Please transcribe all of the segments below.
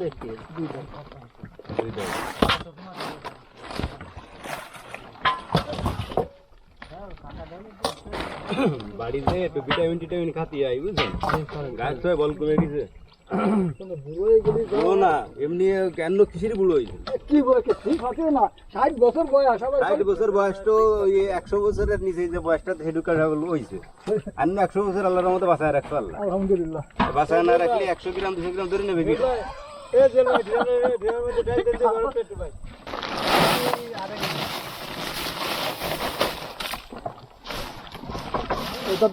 দেখতে বাড়িতে একটু ভিটামিন টিটামিন খাতি আই বুঝলেন গাছ বল করে দিছে না এমনি কেন কিসের বুড়ো হয়েছে কি বলে ঠিক আছে না ষাট বছর বয়স ষাট বছর বয়স তো ওই একশো বছরের নিচে যে বয়সটা হেডুকার হয়েছে আর না একশো বছর আল্লাহর মতো বাঁচায় রাখতো আল্লাহ আলহামদুলিল্লাহ বাঁচায় না রাখলে একশো গ্রাম দুশো গ্রাম ধরে নেবে কিনা এটা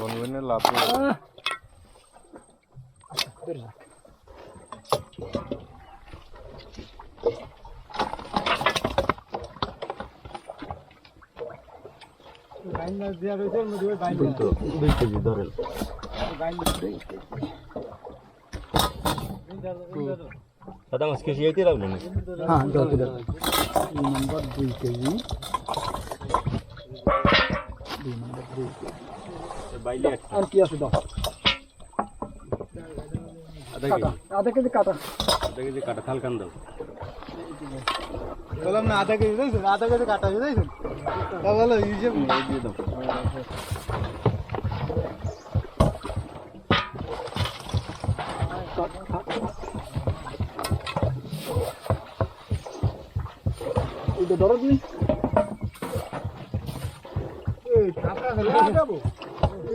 দি এটা দি বনবিনের লাভ দুই কেজি ধরেন দাদা মাছ কেজি আইতে লাগল না হ্যাঁ দাও দুই নম্বর দুই কেজি দুই নম্বর দুই কেজি আর কি আছে দাও। আধা কাটা কেজি আধা কেজি কাটা। আধা কেজি কাটা থাল কান দাও। বললাম না আধা কেজি দিয়েছেন আধা কেজি কাটা দিয়েছেন তা বলো হিসেব দিয়ে দাও। ধরো তুমি। এই ফেলে যাব?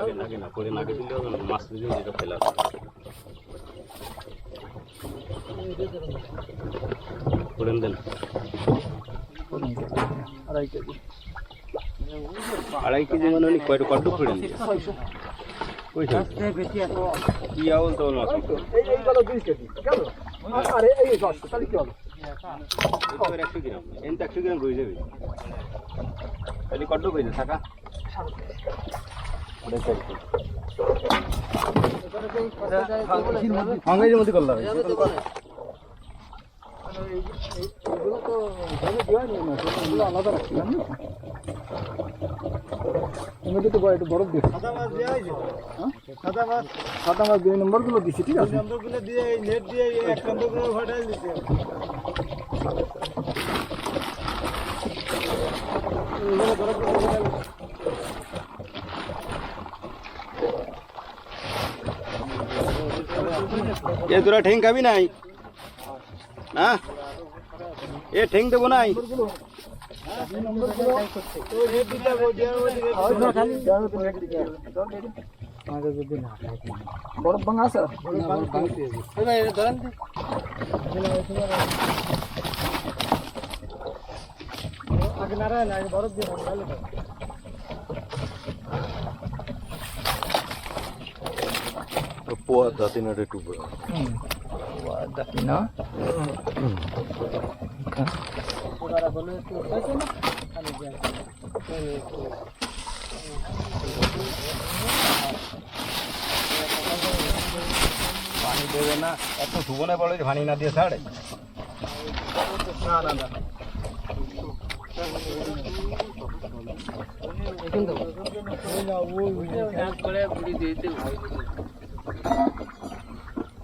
আগে লাগে না করে নাগে দিলে মাছ দিলে যেটা ফেলা করে দেন। আড়াই কেজি। আড়াই কেজি মানে উনি কয়টা কত কইছে কি আউল তো মাছ আরে এই দশশো তাহলে কি হবে একশো গ্রাম এন তো একশো গ্রাম হয়ে যাবে। তাহলে কত কইছে থাকা হাঙ্গাইয়ের মধ্যে করলাম না আলাদা রাখছি জানি তুমি তো একটু বরফ দিও সাদা মাছ দিয়ে হ্যাঁ? সাদা মাছ সাদা মাছ দুই নম্বরগুলো দিছি ঠিক আছে দিয়ে দিয়ে ফাটাই দিতে এ তোরা ঠেং খাবি নাই? না? এ ঠেং দেবো নাই? বরফ ভাঙা আছে আগে না বরফ দিয়ে ভাঙালে পোয়া দাঁতি নাটে টুকরো না পানি দেবে না এত শুভনে পড়ে যে পানি না দিয়ে ছাড়ে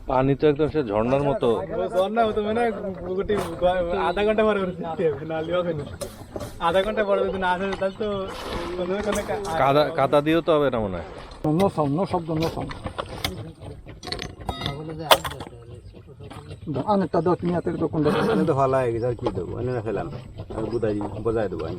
পানি তো একদম সে ঝর্ণার মতো। ঝর্ণা হতো মানে গোটি আধা ঘণ্টা পরে আধা ঘণ্টা পরে যদি না আসে তাহলে তো কাদা কাদা দিয়েও তো হবে না মনে হয়। নো সাউন্ড নো শব্দ নো সাউন্ড অনেকটা দাও তুমি হাতের দোকান। ভালো হয়ে গেছে আর কি দেবো? আমি না ফেলাম আমি বুঝাই বজায় দেবো আমি।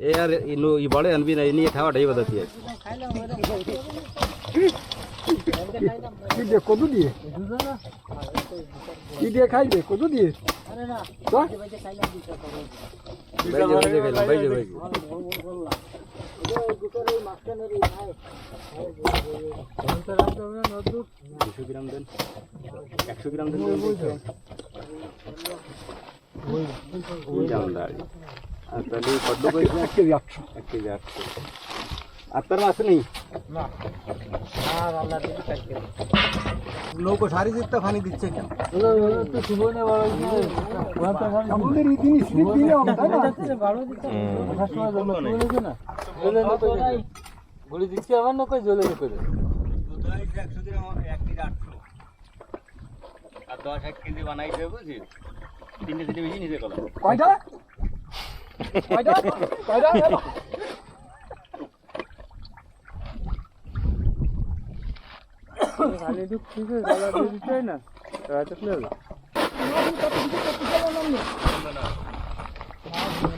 এ আর ই নো- ই বড়ে আনবি না এ নিয়ে খাওয়াটাই বাদাতি আছে কি দিয়ে কদু দিয়ে কি দিয়ে খাইবে কদু দিয়ে একশো গ্রাম দেন আর তাহলে কত কইছে এক কেজি আটশো। এক কেজি আটশো। আপনার মাছ নেই? নৌকো সারি জিতটা ফানি দিচ্ছে কেন? বলে দিচ্ছি আমার নৌকায় কেজি আটশো আর দশ এক কেজি বানাইছে বুঝিস তিনটে তিনটে বেশি নিচে কলা কয়টা? কয়টা কয়টা এলো? খালি ঢুকতেছে গলা দিয়ে দিতে হয় না রাতে ফেলে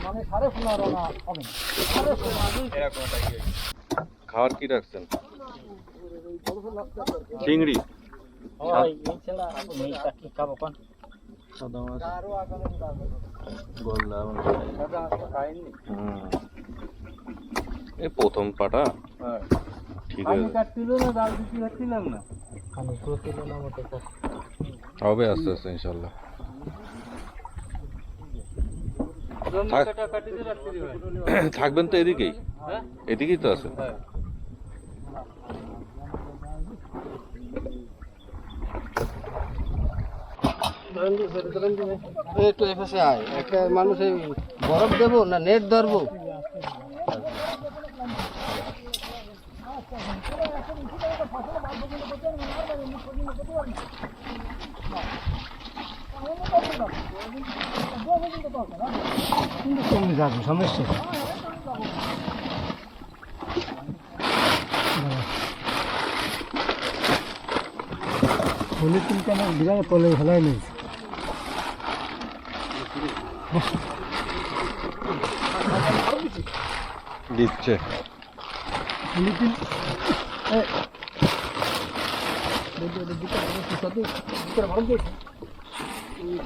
মানে সাড়ে পনেরো না হবে। সাড়ে পনেরো। খাওয়ার কি রাখছেন চিংড়ি সাদা মাছ গলদা হুম এই প্রথম পাটা? ঠিক আছে। না হবে আস্তে আস্তে ইনশাল্লাহ। থাকবেন তো এদিকেই। হ্যাঁ? এদিকেই তো আছে একটু এপাশে আয় একটা মানুষ এই বরফ দেবো না নেট ধরবো কমে যাবে সমস্যা বলে তুমি কেন বিরাট তলে ফেলাই নেই দিচ্ছে ফিলিপিন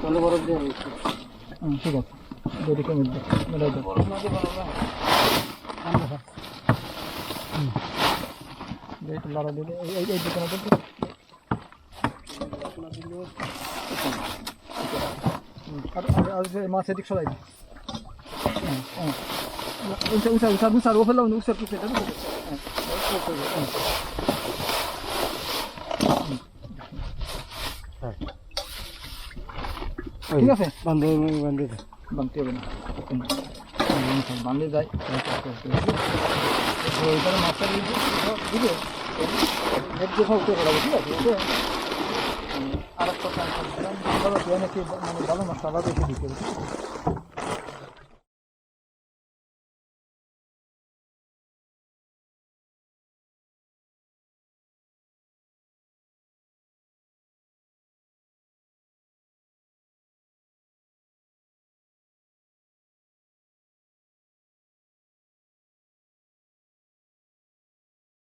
তলে বরফ দিয়ে ঠিক আছে দেখে মিলবে মেলাই দাও দেখি লড়া দিলে এই এই দোকানে দেখি আর আর আর যে মাছ এদিক সরাই উঠা উঠা উঠা উঠা ও উঠা এটা ঠিক আছে বান্ধব বান্ধব বানতে হবে না বান্ধে যায় মাছটা দিবে নেট দেখে উঠে ঠিক আছে ওকে আর একটা মানে ভালো মাছটা আলাদা বেশি দিতে হবে